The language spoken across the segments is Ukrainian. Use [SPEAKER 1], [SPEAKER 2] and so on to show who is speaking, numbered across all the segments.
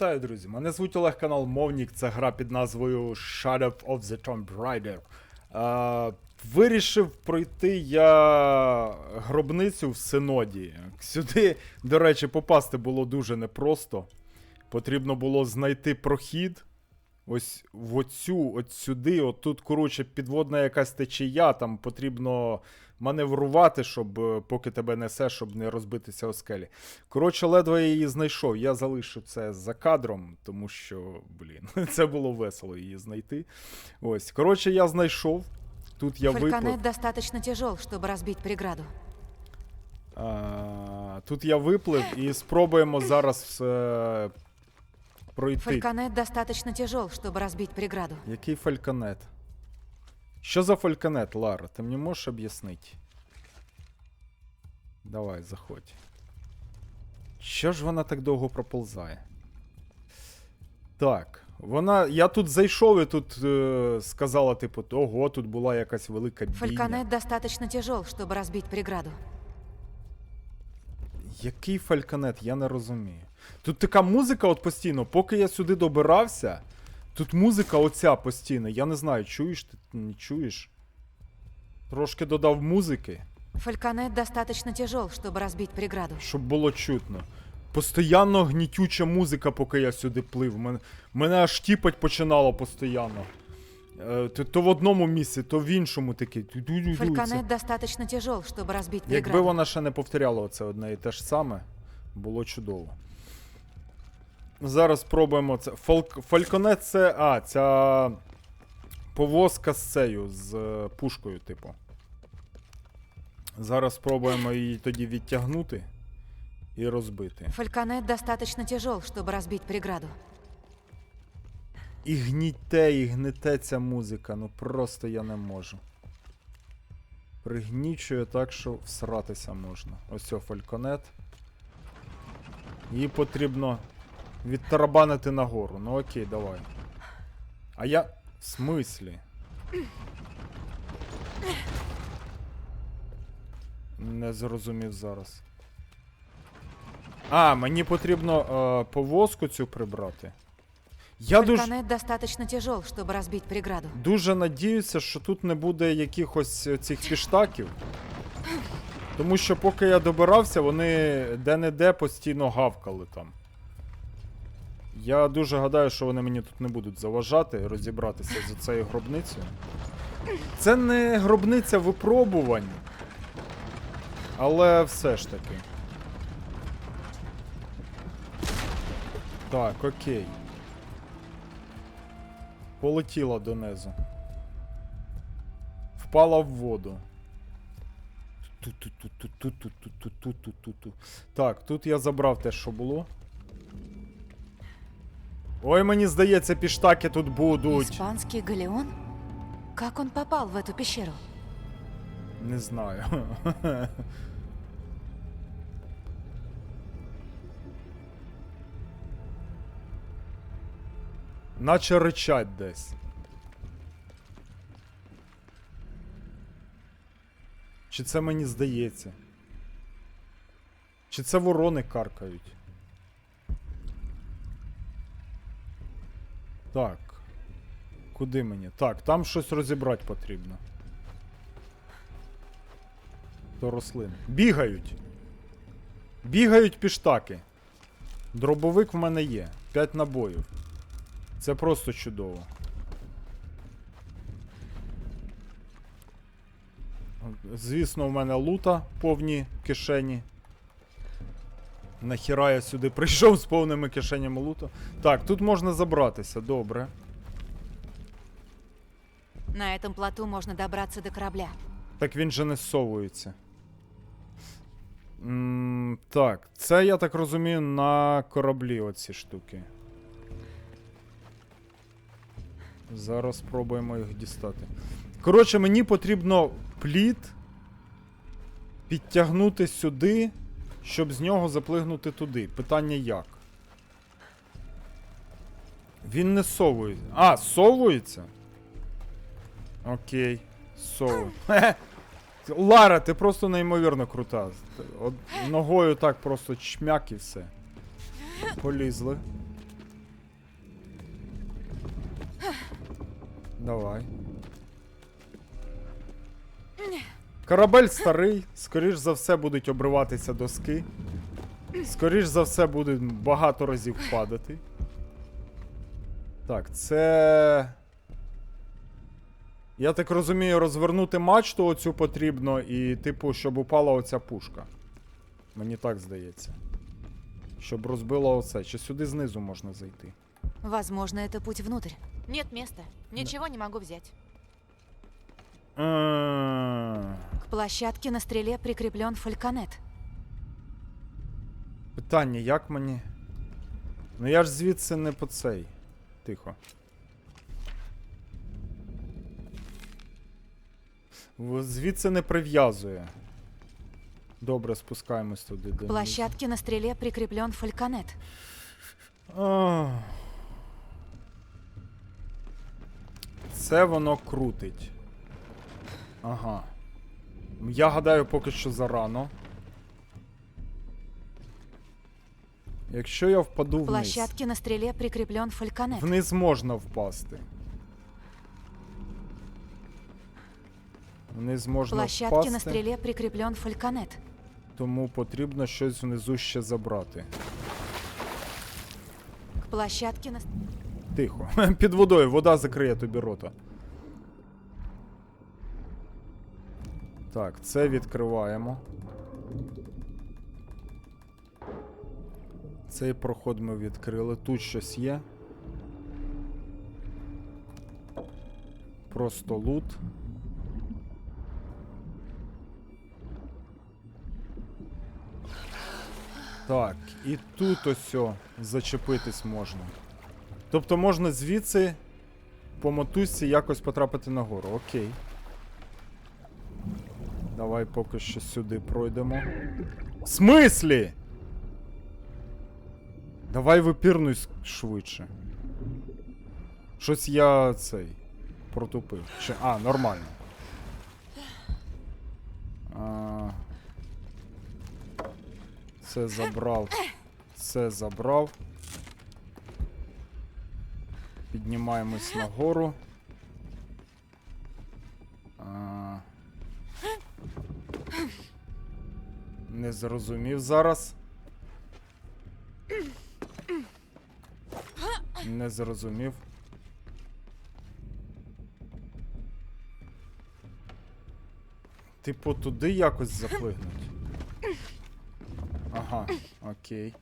[SPEAKER 1] Вітаю, друзі! Мене звуть Олег канал Мовнік. Це гра під назвою Shadow of the Tomb Raider. Е, вирішив пройти я гробницю в Синоді. Сюди, до речі, попасти було дуже непросто. Потрібно було знайти прохід. Ось в оцю, от сюди, от тут, коротше, підводна якась течія, там потрібно маневрувати, щоб е, поки тебе несе, щоб не розбитися о скелі. Коротше, ледве я її знайшов. Я залишу це за кадром, тому що, блін, це було весело її знайти. Ось. Коротше, я знайшов. Тут я виплив.
[SPEAKER 2] Фальконет достаточно тяжел, чтобы разбить преграду.
[SPEAKER 1] А, тут я виплив і спробуємо зараз е, пройти.
[SPEAKER 2] Фальконет достаточно тяжел, чтобы разбить преграду.
[SPEAKER 1] Який фальконет? Що за фальконет, Лара? Ти мені можеш об'яснити? Давай, заходь. Що ж вона так довго проползає? Так, вона. Я тут зайшов і тут е, сказала, типу, ого, тут була якась велика бійня.
[SPEAKER 2] Фальконет достаточно тяжел, чтобы разбить преграду.
[SPEAKER 1] Який фальконет, я не розумію. Тут така музика от постійно, поки я сюди добирався, тут музика оця постійно. Я не знаю, чуєш ти не чуєш. Трошки додав музики,
[SPEAKER 2] Фальконет достаточно тяжел, чтобы разбить преграду.
[SPEAKER 1] щоб було чутно. Постоянно гнітюча музика, поки я сюди плив. Мене, мене аж тіпать починало постійно. Е, то, то в одному місці, то в іншому таке. Це-
[SPEAKER 2] Фальконет достаточно тяжел, чтобы разбить
[SPEAKER 1] Якби вона ще не повторяла оце одне і те ж саме, було чудово. Зараз спробуємо це. Фальконет це. А, ця повозка з цею, з е, пушкою, типу. Зараз спробуємо її тоді відтягнути і розбити.
[SPEAKER 2] Фальконет достаточно тяжел, чтобы разбить преграду.
[SPEAKER 1] І гніте, і гнете ця музика, ну просто я не можу. Пригнічує так, що всратися можна. Ось о фальконет. Її потрібно відтарабанити нагору. Ну окей, давай. А я. В смислі? Не зрозумів зараз. А, мені потрібно е, повозку цю прибрати. Я дуже.
[SPEAKER 2] Достаточно тяжел, чтобы разбить преграду.
[SPEAKER 1] Дуже надіюся, що тут не буде якихось е, цих піштаків. Тому що поки я добирався, вони де-не-де постійно гавкали там. Я дуже гадаю, що вони мені тут не будуть заважати розібратися з цією гробницею. Це не гробниця випробувань. Але все ж таки. Так, окей. Полетіла донизу. Впала в воду. Ту-ту-ту-ту-ту-ту-ту-ту-ту-ту-ту. Так, тут я забрав те, що було. Ой, мені здається, піштаки тут будуть.
[SPEAKER 2] Испанский галеон? Как он попал в эту пещеру?
[SPEAKER 1] Не знаю. Наче ричать десь. Чи це мені здається? Чи це ворони каркають? Так. Куди мені? Так, там щось розібрати потрібно. До рослин. Бігають. Бігають піштаки. Дробовик в мене є. 5 набоїв. Це просто чудово. Звісно, в мене лута повні кишені. Нахіра я сюди прийшов з повними кишенями лута. Так, тут можна забратися, добре.
[SPEAKER 2] На этом плоту можно добраться до корабля.
[SPEAKER 1] Так він же не зсовується. М, так, це, я так розумію, на кораблі оці штуки. Зараз спробуємо їх дістати. Коротше, мені потрібно плід підтягнути сюди, щоб з нього заплигнути туди. Питання як? Він не совується. А, совується? Окей. Сову. Лара, ти просто неймовірно крута. Од... Ногою так просто чмяк і все. Полізли. Давай. Корабель старий, скоріш за все будуть обриватися доски. Скоріш за все буде багато разів падати. Так, це. Я так розумію, розвернути мачту оцю потрібно і, типу, щоб упала оця пушка. Мені так здається. Щоб розбило оце. Чи сюди знизу можна зайти?
[SPEAKER 2] Возможно, это путь внутрь.
[SPEAKER 3] Нет места. Ничего не могу взять.
[SPEAKER 2] К площадке на стреле прикреплен фальконет.
[SPEAKER 1] Питання, як мені. Ну я ж звідси не по цей. Тихо. Звідси не прив'язує. Добре, спускаємось туди.
[SPEAKER 2] К площадке на стреле прикреплен фальконет.
[SPEAKER 1] Це воно крутить. Ага. Я гадаю, поки що зарано. Якщо я впаду вниз.
[SPEAKER 2] площадке на стреле прикреплен фальконет.
[SPEAKER 1] Вниз можна впасти. Вниз можна
[SPEAKER 2] площадке на
[SPEAKER 1] впасти,
[SPEAKER 2] стреле прикреплен фальконет.
[SPEAKER 1] тому потрібно щось внизу ще забрати.
[SPEAKER 2] К площадке на...
[SPEAKER 1] Тихо. Під водою, вода закриє тобі рота. Так, це відкриваємо. Цей проход ми відкрили. Тут щось є. Просто лут. Так, і тут ось зачепитись можна. Тобто можна звідси по мотузці якось потрапити нагору. Окей. Давай поки що сюди пройдемо. В смислі? Давай випірнуй швидше. Щось я цей протупив. Чи... А, нормально. А... Це забрав. Це забрав. Піднімаємось нагору. Не зрозумів зараз. Не зрозумів. Типу туди якось заплигнуть. Ага, окей.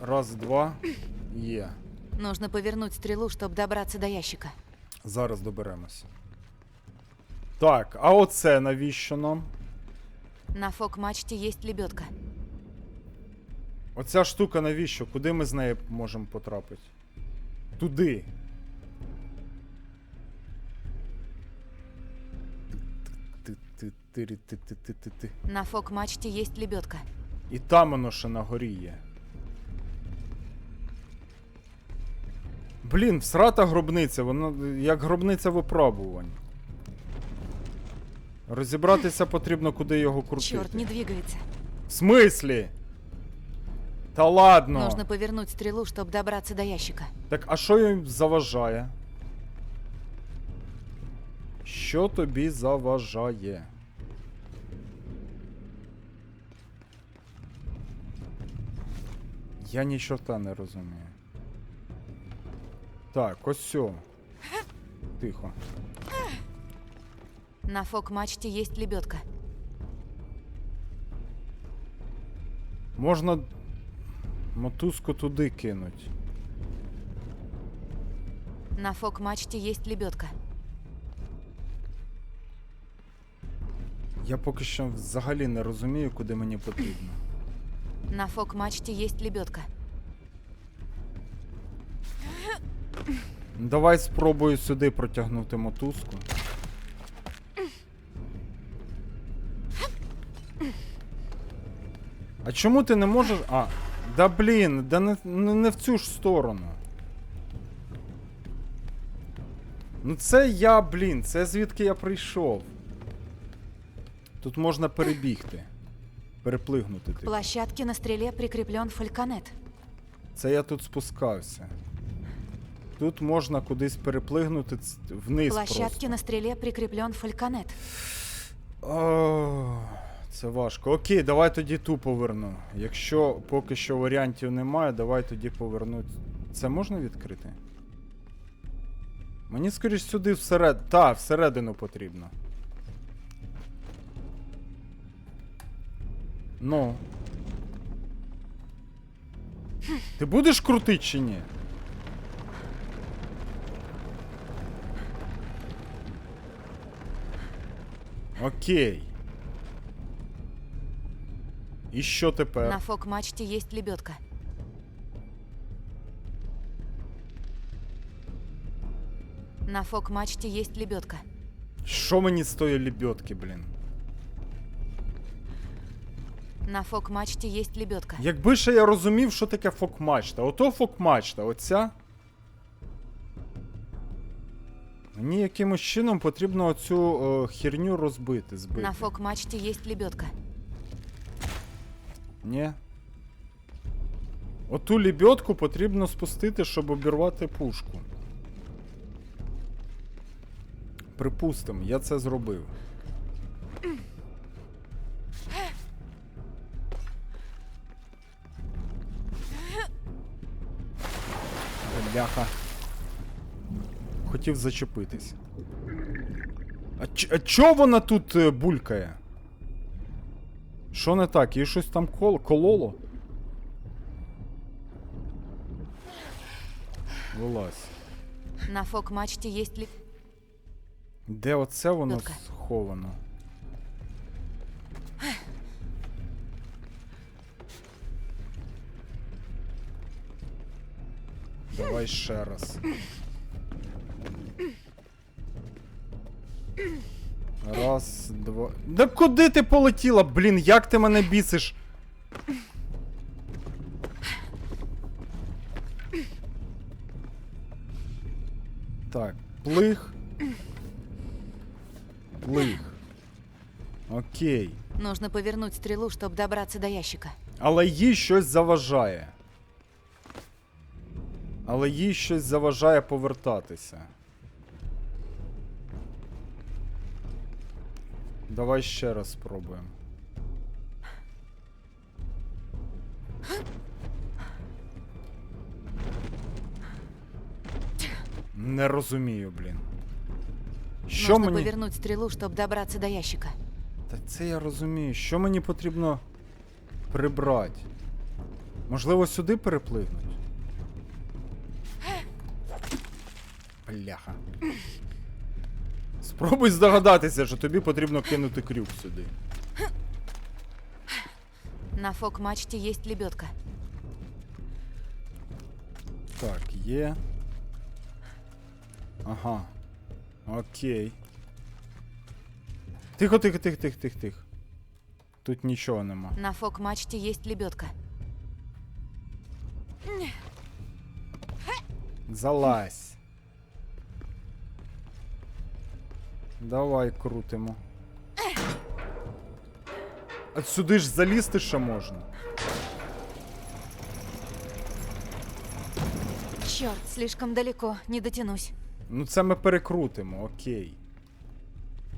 [SPEAKER 1] Раз, два. Є.
[SPEAKER 2] Нужно повернуть стрелу, чтобы добраться до ящика.
[SPEAKER 1] Зараз доберемося. Так, а оце навіщо нам?
[SPEAKER 2] На фок-мачте есть лебедка.
[SPEAKER 1] Оця штука навіщо? Куди ми з нею можемо потрапити? Туди.
[SPEAKER 2] На фок-мачте есть лебедка.
[SPEAKER 1] І там воно ще на горі є. Блін, всрата гробниця, воно як гробниця випробувань. Розібратися потрібно, куди його крутити.
[SPEAKER 2] Черт, не двигается.
[SPEAKER 1] В смислі? Та ладно.
[SPEAKER 2] Нужно повернуть стрелу, чтобы добраться до ящика.
[SPEAKER 1] Так, а що їм заважає? Що тобі заважає? Я ні чорта не розумію. Так, ось сьо. Тихо.
[SPEAKER 2] На фок-мачте есть лебедка.
[SPEAKER 1] Можна мотузку туди кинуть.
[SPEAKER 2] На фок-мачте есть лебедка.
[SPEAKER 1] Я поки що взагалі не розумію, куди мені потрібно.
[SPEAKER 2] На фок-мачте есть лебедка.
[SPEAKER 1] Ну, Давай спробую сюди протягнути мотузку. А чому ти не можеш. А, да блін, да не, не, не в цю ж сторону. Ну це я, блін, це звідки я прийшов. Тут можна перебігти. Переплигнути.
[SPEAKER 2] К
[SPEAKER 1] типу.
[SPEAKER 2] площадке на стреле прикреплен фальконет.
[SPEAKER 1] Це я тут спускався. Тут можна кудись переплигнути вниз
[SPEAKER 2] Площадке
[SPEAKER 1] просто.
[SPEAKER 2] на стреле прикреплен фальконет.
[SPEAKER 1] О, це важко. Окей, давай тоді ту поверну. Якщо поки що варіантів немає, давай тоді поверну. Це можна відкрити? Мені скоріш сюди всеред. Та, всередину потрібно. Ну. Ти будеш крутить чи ні? Окей. І що тепер?
[SPEAKER 2] На фок-мачте есть лебедка. На фок-мачте есть лебедка.
[SPEAKER 1] Що мені з тої лебедки, блін?
[SPEAKER 2] На фок-мачте есть лебедка.
[SPEAKER 1] Якби ще я розумів, що таке фок-мачта. Ото фок-мачта, оця. Мені якимось чином потрібно оцю е, херню розбити, збити.
[SPEAKER 2] На фок-мачте есть лебедка.
[SPEAKER 1] Ні. Оту лебедку потрібно спустити, щоб обірвати пушку. Припустимо, я це зробив. Бляха. Хотів зачепитись. А, ч- а чо вона тут е, булькає? Що не так? Їй щось там кол кололо? Вилазь.
[SPEAKER 2] На фок-мачте есть лебедка.
[SPEAKER 1] Де оце воно
[SPEAKER 2] Лодка.
[SPEAKER 1] сховано? Давай ще раз. Раз, два. Да куди ти полетіла? Блін, як ти мене бісиш? Так, плих. Плих. Окей.
[SPEAKER 2] Нужно повернуть стрелу, чтобы добраться до ящика.
[SPEAKER 1] Але їй щось заважає. Але їй щось заважає повертатися. Давай ще раз спробуємо. Не розумію, блін. Що
[SPEAKER 2] Нужно
[SPEAKER 1] мені.
[SPEAKER 2] повернуть стрелу, чтобы добраться до ящика.
[SPEAKER 1] Та це я розумію. Що мені потрібно прибрати? Можливо, сюди переплигнуть? Бляха. Спробуй здогадатися, що тобі потрібно кинути крюк сюди.
[SPEAKER 2] На фок-мачте есть лебедка.
[SPEAKER 1] Так, є. Ага. Окей. Тихо, тихо, тихо, тихо, тихо, тихо. Тут нічого нема.
[SPEAKER 2] На фок-мачте есть лебедка.
[SPEAKER 1] Залазь. Давай крутимо. А сюди ж залізти ще можна.
[SPEAKER 2] Черт, слишком далеко, не дотянусь.
[SPEAKER 1] Ну це ми перекрутимо, окей.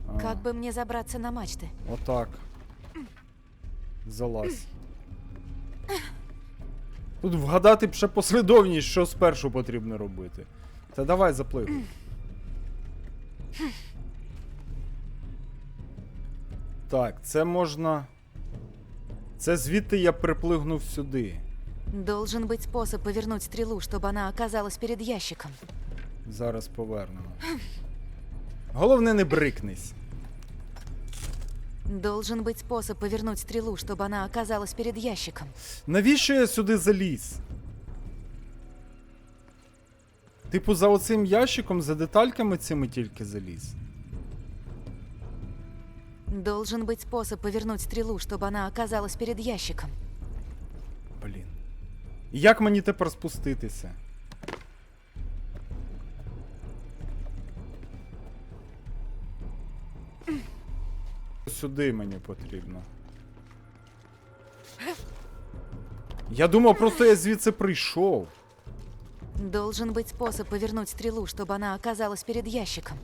[SPEAKER 1] А,
[SPEAKER 2] Как бы мне забраться на мачты?
[SPEAKER 1] Отак. Залазь. Тут вгадати б ще послідовність, що спершу потрібно робити. Та давай запливай. Так, це можна. Це звідти я приплигнув сюди.
[SPEAKER 2] Должен быть способ повернуть стрелу, чтобы она оказалась перед ящиком.
[SPEAKER 1] Зараз повернемо. Головне, не брикнись.
[SPEAKER 2] Должен быть способ повернуть стрелу, чтобы она оказалась перед ящиком.
[SPEAKER 1] Навіщо я сюди заліз? Типу, за оцим ящиком, за детальками цими тільки заліз.
[SPEAKER 2] Должен быть способ повернуть стрелу, чтобы она оказалась перед ящиком.
[SPEAKER 1] Блін. І Як мені тепер спуститися? Сюди мені потрібно. Я думав, просто я звідси прийшов.
[SPEAKER 2] Должен быть способ повернуть стрелу, чтобы она оказалась перед ящиком.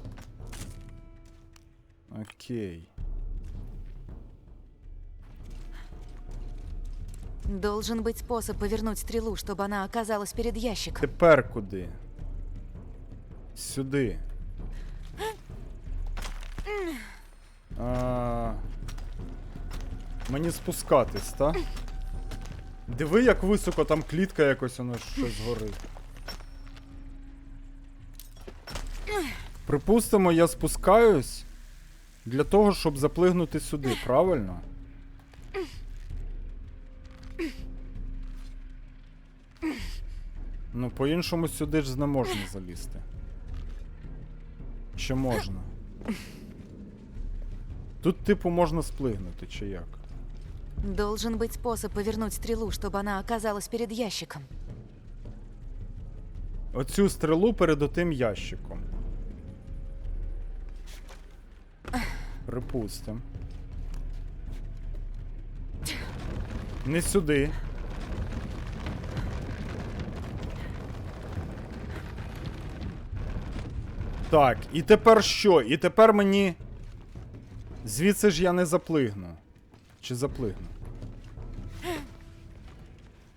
[SPEAKER 1] Окей.
[SPEAKER 2] Должен быть способ повернуть стрелу, чтобы она оказалась перед ящиком.
[SPEAKER 1] Тепер куди? Сюди. А... Мені спускатись, та? Диви, як високо там клітка якось воно щось згорить. Припустимо, я спускаюсь для того, щоб заплигнути сюди, правильно? Ну, по-іншому сюди ж не можна залізти. Чи можна? Тут, типу, можна сплигнути, чи як?
[SPEAKER 2] Должен быть способ повернуть стрелу, чтобы она оказалась перед ящиком.
[SPEAKER 1] Оцю стрелу перед отим ящиком. Припустим. Не сюди. Так, і тепер що? І тепер мені. Звідси ж я не заплигну. Чи заплигну?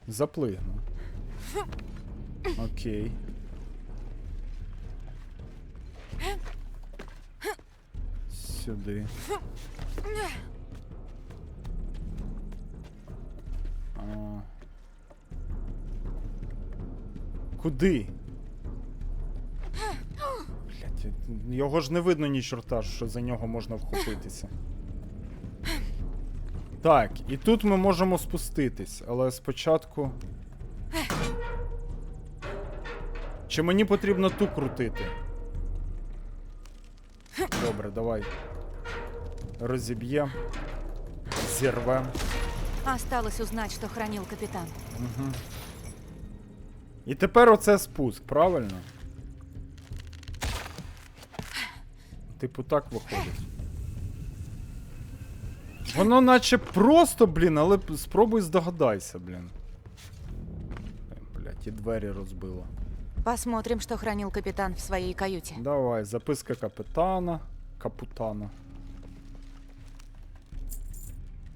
[SPEAKER 1] Заплигну. Окей. Сюди. А. Куди? Його ж не видно ні чорта, що за нього можна вхопитися. Так, і тут ми можемо спуститись, але спочатку. Чи мені потрібно ту крутити? Добре, давай. Розіб'єм. Зірвем.
[SPEAKER 2] Осталось узнать, что хранил капитан.
[SPEAKER 1] І тепер оце спуск, правильно? Типу так виходить. Воно наче просто, блін, але спробуй здогадайся, блін. Блять, і двері розбило.
[SPEAKER 2] Посмотрим, что хранил капитан в своей каюте.
[SPEAKER 1] Давай, записка капітана. Капутана.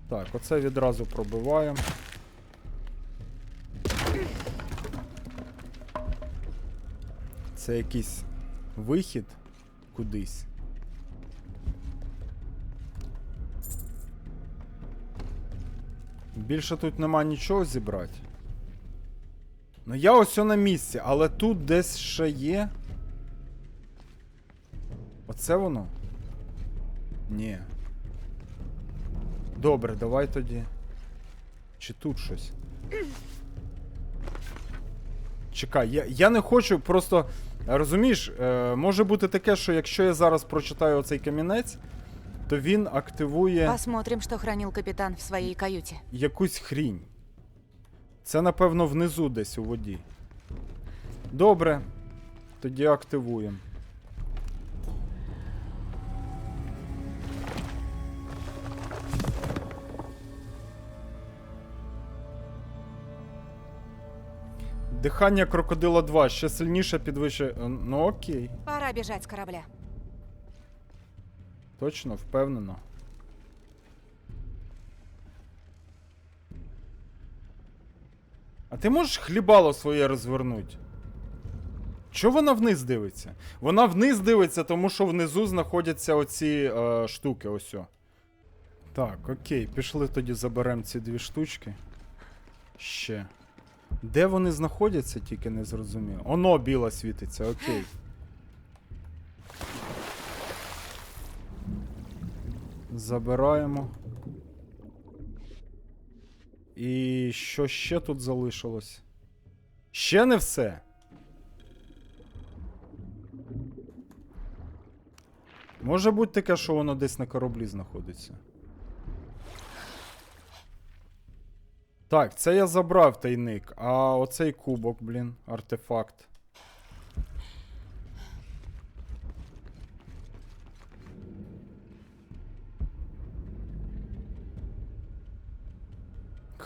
[SPEAKER 1] Так, оце відразу пробиваємо. Це якийсь вихід кудись. Більше тут нема нічого зібрати. Ну я ось на місці, але тут десь ще є. Оце воно? Ні. Добре, давай тоді. Чи тут щось? Чекай, я, я не хочу просто. Розумієш, е, може бути таке, що якщо я зараз прочитаю оцей камінець, то він активує
[SPEAKER 2] Посмотрим, что хранил капитан в своей каюте.
[SPEAKER 1] якусь хрінь. Це, напевно, внизу десь у воді. Добре. Тоді активуємо. Дихання крокодила 2 ще сильніше підвищує. Ну окей.
[SPEAKER 2] Пора бежать с корабля.
[SPEAKER 1] Точно, впевнено. А ти можеш хлібало своє розвернути? Чого вона вниз дивиться? Вона вниз дивиться, тому що внизу знаходяться оці е, штуки, ось. Так, окей, пішли тоді заберемо ці дві штучки. Ще. Де вони знаходяться, тільки не зрозумів. Оно біла світиться, окей. Забираємо. І що ще тут залишилось? Ще не все. Може бути таке, що воно десь на кораблі знаходиться. Так, це я забрав тайник, а оцей кубок, блін, артефакт.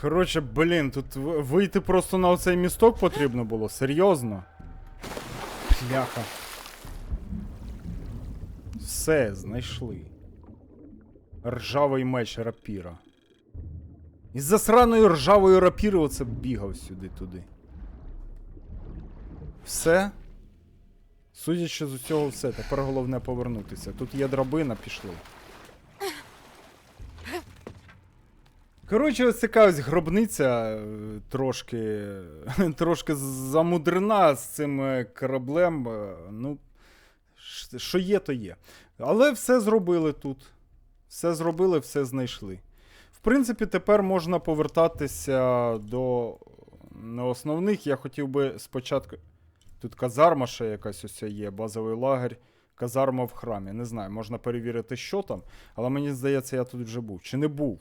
[SPEAKER 1] Коротше, блін, тут вийти просто на оцей місток потрібно було, серйозно. Бляха. Все, знайшли. Ржавий меч рапіра. Із засраної ржавої рапіри оце бігав сюди-туди. Все. Судячи з усього, все. Тепер головне повернутися. Тут є драбина, пішли. Коротше, ось така ось гробниця е, трошки, трошки замудрена з цим е, кораблем. е, Ну, що є, то є. Але все зробили тут. Все зробили, все знайшли. В принципі, тепер можна повертатися до основних. Я хотів би спочатку. Тут казарма ще якась ось є, базовий лагерь, казарма в храмі. Не знаю, можна перевірити, що там, але мені здається, я тут вже був. Чи не був?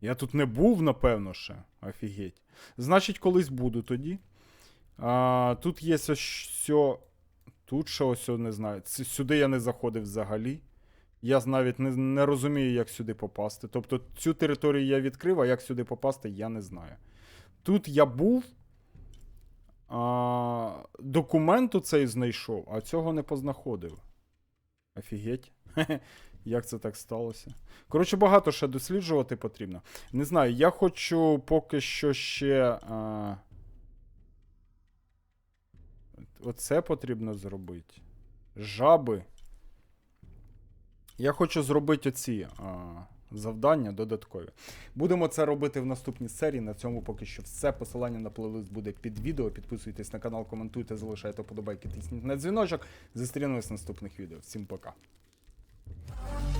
[SPEAKER 1] Я тут не був, напевно, ще. Офігеть. Значить, колись буду тоді. А, тут є ось. Тут ще ось не знаю. Сюди я не заходив взагалі. Я навіть не, не розумію, як сюди попасти. Тобто цю територію я відкрив, а як сюди попасти, я не знаю. Тут я був. А, документу цей знайшов, а цього не познаходив. Офігеть. Як це так сталося? Коротше, багато ще досліджувати потрібно. Не знаю, я хочу поки що ще. А... Оце потрібно зробити. Жаби. Я хочу зробити оці а, завдання додаткові. Будемо це робити в наступній серії. На цьому поки що все. Посилання на плейлист буде під відео. Підписуйтесь на канал, коментуйте, залишайте подобайки, тисніть на дзвіночок. Зустрінемось в наступних відео. Всім пока. Thank you.